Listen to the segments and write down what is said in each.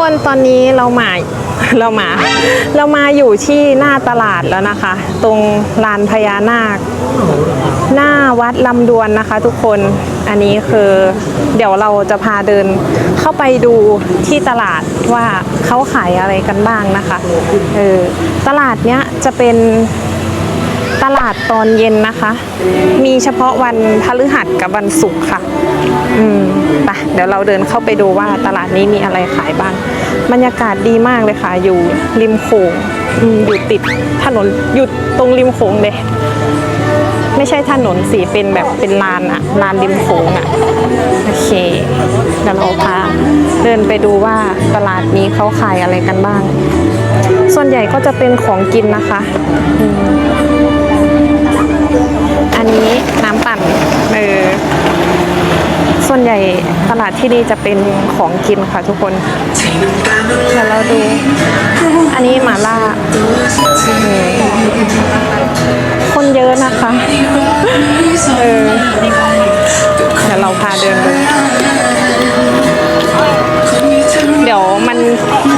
คนตอนนี้เรามาเรามาเรามาอยู่ที่หน้าตลาดแล้วนะคะ ตรงลานพญานาค หน้าวัดลำดวนนะคะ ทุกคนอันนี้คือเดี๋ยวเราจะพาเดินเข้าไปดูที่ตลาดว่าเขาขายอะไรกันบ้างนะคะเออตลาดเนี้ยจะเป็น ตอนเย็นนะคะ มีเฉพาะวันพฤหัสกับวันศุกร์ค่ะ อืมไปเดี๋ยวเราเดินเข้าไปดูว่าตลาดนี้มีอะไรขายบ้าง บรรยากาศดีมากเลยค่ะ อยู่ริมโขงออยู่ติดถนนอยู่ตรงริมโขงเลยไม่ใช่ถนนสีเป็นแบบเป็นลานอะลานริมโขงอะโอเคเดี๋ยวเราพาเดินไปดูว่าตลาดนี้เขาขายอะไรกันบ้าง ส่วนใหญ่ก็จะเป็นของกินนะคะอืม วนใหญ่ตลาดที่นี่จะเป็นของกินค่ะทุกคนเดี๋ยวเราดู อันนี้หมาล่า คนเยอะนะคะเออเดี๋ยวเราพาเดินดูเดี๋ยวมัน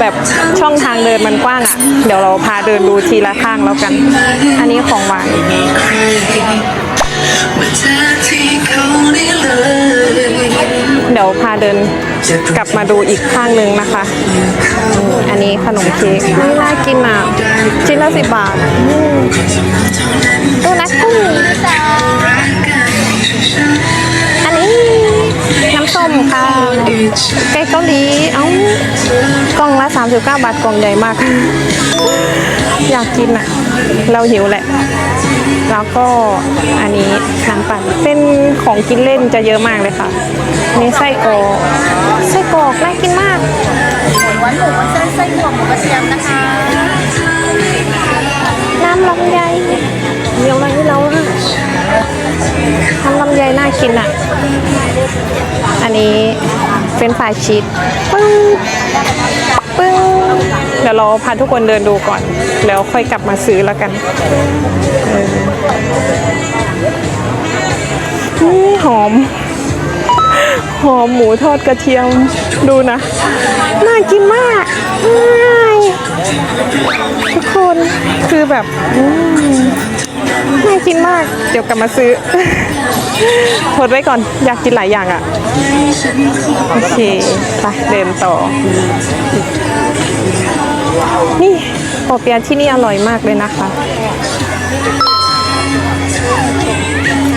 แบบช่องทางเดินมันกว้างอะ เดี๋ยวเราพาเดินดูทีละข้างแล้วกัน อันนี้ของหวาน ดี๋ยวพาเดินกลับมาดูอีกข้างหนึ่งนะคะ อันนี้ขนมเค้กน่ากินอะชิ้นละสิบบาทอืมดูนะกุ้งอันนี้น้ำส้มค่ะไก่เกาหลีเอ้ากล่องละ 39 บาทกล่องใหญ่มาก อยากกินอะ เราหิวแหละ แล้วก็อันนี้น้ำปั่นเป็นของกินเล่นจะเยอะมากเลยค่ะนี่ไส้กรอกไส้กรอกน่ากินมากหวานหมูมันเส้นไส้หวหมูกระเทียมนะคะ น้ำลำไยเดี๋ยวอะไรให้เราอะน้ำลำไยน่ากินอะ อันนี้เป็นฝ่ายชีสปึ้ง ปึ้งเดี๋ยวเราพาทุกคนเดินดูก่อน แล้วค่อยกลับมาซื้อแล้วกันนี่หอม หอมหมูทอดกระเทียมดูนะ น่ากินมากง่าทุกคนคือแบบน่ากินมาก เดี๋ยวกลับมาซื้อ ทดไว้ก่อนอยากกินหลายอย่างอะ่ะ โอเคไปเดินต่อ นี่ปอเปียะที่นี่อร่อยมากเลยนะคะ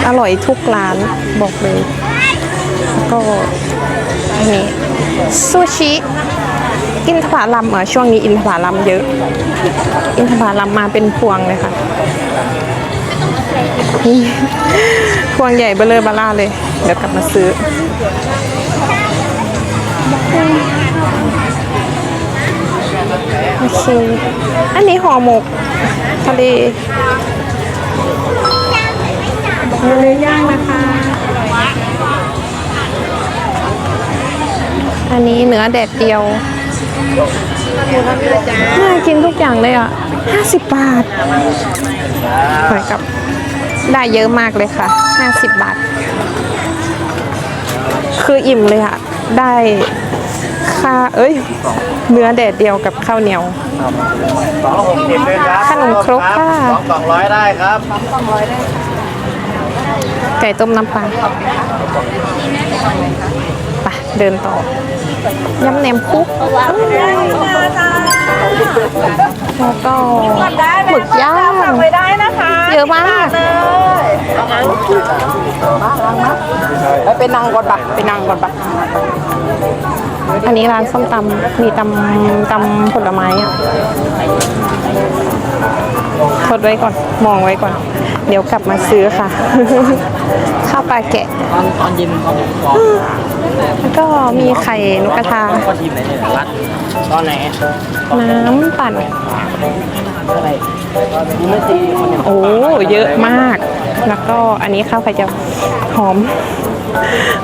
อร่อยทุกร้านบอกเลยแล้วก็อันนี้ซูชิอินทผลัมอะช่วงนี้อินทผลัมเยอะ อินทผลัมมาเป็นพวงเลยค่ะ นี่พวงใหญ่เบลเลอร์บาล่าเลย เดี๋ยวกลับมาซื้อ โอเค อันนี้ห่อหมก ทะเลทะเลย่างนะคะ อันนี้เนื้อแดดเดียว น่ากินทุกอย่างเลยอะ 50 บาทเหมือนกับ ได้เยอะมากเลยค่ะ 50 บาท คืออิ่มเลยอะ ได้ค่าเอ้ย เนื้อแดดเดียวกับข้าวเหนียว สองหกสิบเลยครับขนมครกค่ะ สองสองร้อยได้ครับไก่ต้มน้ำปลาไปเดินต่อยำแหนมคุกแล้วก็หมึกย่างไปได้นะคะ เยอะมากไปเป็นนางก่อนปะเป็นนางก่อนปะอันนี้ร้านส้มตำมีตำตำผลไม้อะทดไว้ก่อน มองไว้ก่อน เดี๋ยวกลับมาซื้อค่ะ ข้าวปลาแกะ ตอนตอนเย็นตอนสองแล้วก็มีไข่นกกระทาก็ทีมไหนเนี่ยรัดตอนไหน น้ำปั่นอะไร โอ้เยอะมาก แล้วก็อันนี้ข้าวไข่เจียวหอม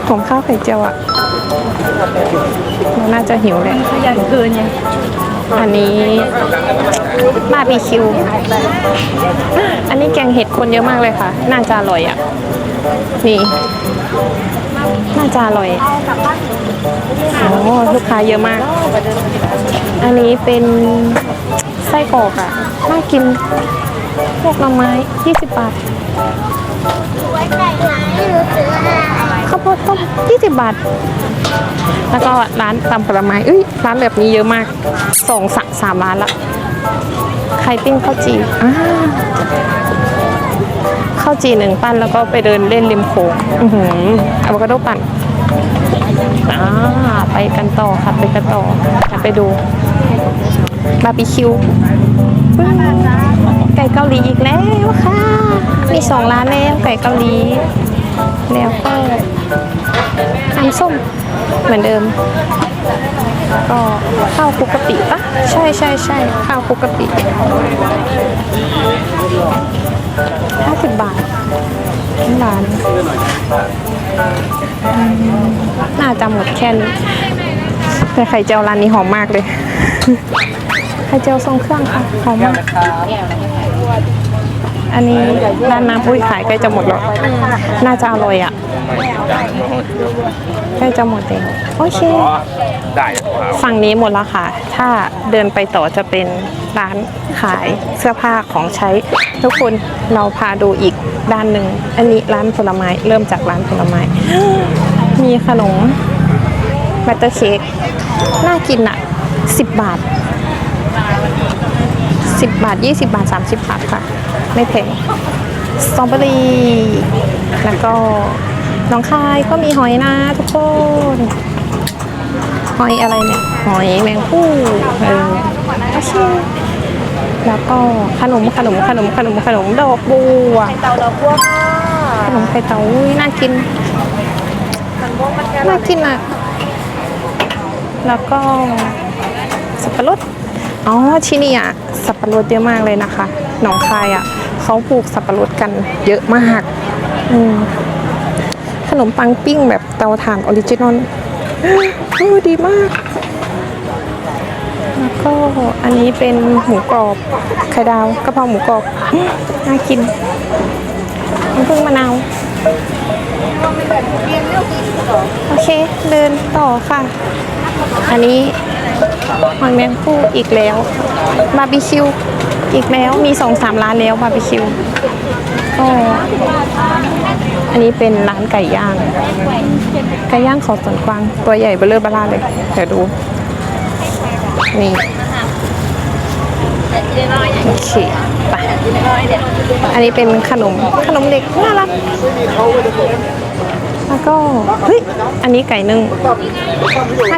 หอมข้าวไข่เจียวอะเราน่าจะหิวแหละอยากคืนไงอันนี้บาร์บีคิว อันนี้แกงเห็ดคนเยอะมากเลยค่ะ น่าจะอร่อยอะ นี่ น่าจะอร่อยโอ้ลูกค้าเยอะมาก อันนี้เป็นไส้กรอกอะ น่ากิน พวกหน่อไม้ 20 บาท ข้าวโพดต้ม 20 บาท แล้วก็ร้านตำผลไม้เอ้ย ร้านแบบนี้เยอะมากสองสามสามร้านละ ไข่ปิ้งข้าวจีอ่าข้าวจีหนึ่งปั้นแล้วก็ไปเดินเล่นริมโขงอือหืออะโวคาโดปั่นอ่าไปกันต่อค่ะ ไปกันต่อจะไปดูบาร์บีคิวปึ้ง ไก่เกาหลีอีกแล้วค่ะ มีสองร้านแล้วไก่เกาหลี แล้วก็น้ำส้มเหมือนเดิม ก็ข้าวคุกกะปิปะใช่ใช่ใช่ข้าวคุกกะปิห้าสิบบาทร้านอืมน่าจะหมดแค่นี้แต่ไข่เจียวร้านนี้หอมมากเลย ข่เจียวทรงเครื่องค่ะหอมมาก อันนี้ร้านน้ำอุ้ยขายใกล้จะหมดแล้ว น่าจะอร่อยอะใกล้จะหมดเองโอเค ได้ครับฝั่งนี้หมดแล้วค่ะ ถ้าเดินไปต่อจะเป็นร้านขายเสื้อผ้าของใช้ ทุกคนเราพาดูอีกด้านหนึ่ง อันนี้ร้านผลไม้ เริ่มจากร้านผลไม้ มีขนมบัตเตอร์เค้กน่ากินอะ10บาท 10 บาท 20 บาท 30 บาทค่ะ ไม่แพงสตรอเบอรี่แล้วก็น้องคายก็มีหอยนะทุกคนหอยอะไรเนี่ย หอยแมงผู้เออโอเคแล้วก็ขนมขนมขนมขนมขนมดอกบัวไข่เตาเราพวขนมไข่เต่าอุ้ยน่ากินน่ากินอะ แล้วก็สับปะรดอ๋อที่นี่อะ สับปะรดเยอะมากเลยนะคะ หนองคายอะเขาปลูกสับปะรดกันเยอะมากอืมขนมปังปิ้งแบบเตาถ่านออริจินอลเออดีมาก แล้วก็อันนี้เป็นหมูกรอบไข่ดาวกระเพราหมูกรอบน่ากินน้ำผึ้งมะนาวโอเค เดินต่อค่ะ อันนี้ หอยแมงผู้อีกแล้วบาร์บีคิวอีกแล้วมีสองสามร้านแล้วบาร์บีคิวก็อันนี้เป็นร้านไก่ย่าง ไก่ย่างเขาสวนกวางตัวใหญ่เบลเลอร์บลาเลยเดี๋ยวดู นี่โอเคไปอันนี้เป็นขนมขนมเด็กน่ารัก แล้วก็เฮ้ยอันนี้ไก่นึ่ง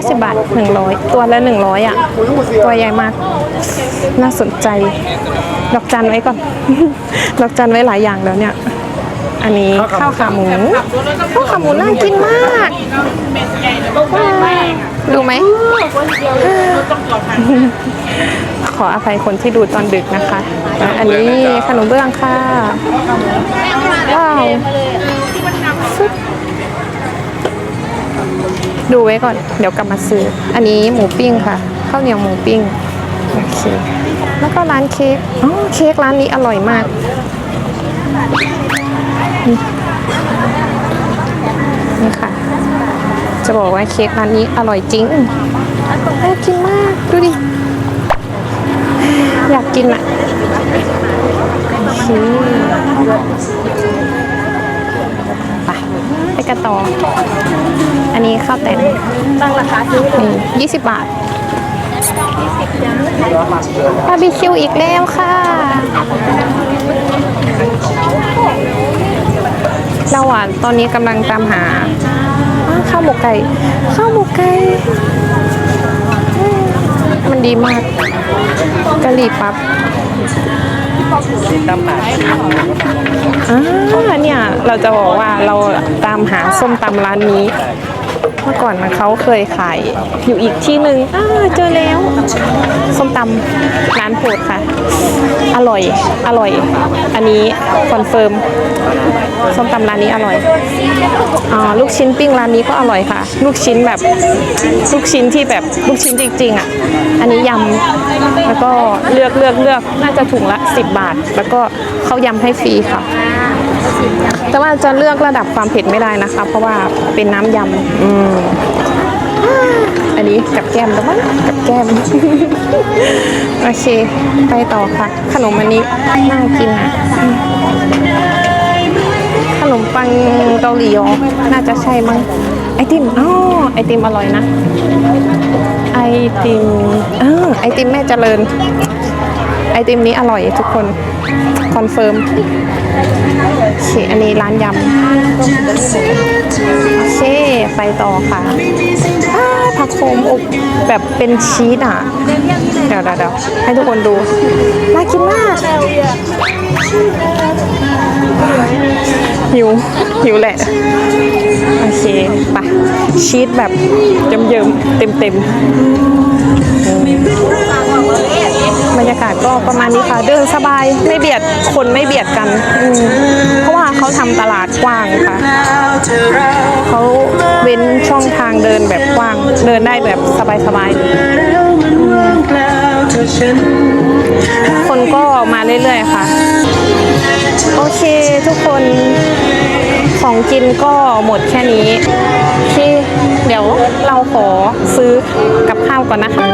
50 บาท 100 ตัวละ 100 อะ ตัวใหญ่มาก น่าสนใจ ดอกจันไว้ก่อน ดอกจันไว้หลายอย่างแล้วเนี่ย อันนี้ข้าวขาหมู ข้าวขาหมูน่ากินมากดูไหม ขออภัยคนที่ดูตอนดึกนะคะ อันนี้ขนมเบื้องค่ะว้าวฟึ๊บ ดูไว้ก่อน เดี๋ยวกลับมาซื้อ อันนี้หมูปิ้งค่ะ ข้าวเหนียวหมูปิ้ง โอเค แล้วก็ร้านเค้ก อ๋อ เค้กร้านนี้อร่อยมาก นี่ค่ะ จะบอกว่าเค้กร้านนี้อร่อยจริงน่ากินมาก ดูดิ อยากกินอะโอเค ไปกันต่อ อันนี้ข้าวแต่นตั้งราคาซื้อนี่ยี่สิบบาทบาร์บีคิวอีกแล้วค่ะ เราอะตอนนี้กำลังตามหาอ้าวข้าวหมกไก่ ข้าวหมกไก่อืมมันดีมากกะหรี่ปั๊บ ตำหาอ่าเนี่ยเราจะบอกว่าเราตามหาส้มตำร้านนี้ เมื่อก่อนเขาเคยขายอยู่อีกที่หนึ่งเจอแล้ว ส้มตำร้านโปรดค่ะ อร่อย อร่อย อันนี้คอนเฟิร์ม ส้มตำร้านนี้อร่อยอลูกชิ้นปิ้งร้านนี้ก็อร่อยค่ะ ลูกชิ้นแบบลูกชิ้นที่แบบลูกชิ้นจริงๆอะ อันนี้ยำ แล้วก็เลือกเลือกเลือกน่าจะถุงละ 10 บาท แล้วก็เขายำให้ฟรีค่ะ แต่ว่าจะเลือกระดับความเผ็ดไม่ได้นะคะ เพราะว่าเป็นน้ำยำอืมอันนี้กับแก้มแล้วมั้งกับแก้ม โอเค ไปต่อค่ะ ขนมอันนี้น่ากินอะอืมขนมปังเกาหลีอ๋อน่าจะใช่มั้งไอติมอ๋อไอติมอร่อยนะ ไอติมเออไอติมแม่เจริญ ไอติมนี้อร่อยทุกคน คอนเฟิร์ม โอเค อันนี้ร้านยำโอเค ไปต่อค่ะผักโขมอบแบบเป็นชีสอะ เดี๋ยวเดี๋ยวให้ทุกคนดู น่ากินมาก หิว หิวแหละ โอเคไปชีสแบบเยิ้มๆเต็มๆ รรยากาศก็ประมาณนี้ค่ะ เดินสบายไม่เบียดคนไม่เบียดกันเพราะว่าเขาทำตลาดกว้างค่ะเขาเว้นช่องทางเดินแบบกว้าง เดินได้แบบสบายๆคนก็มาเรื่อยๆค่ะ โอเคทุกคนของกินก็หมดแค่นี้ ที่เดี๋ยวเราขอซื้อกับข้าวก่อนนะคะ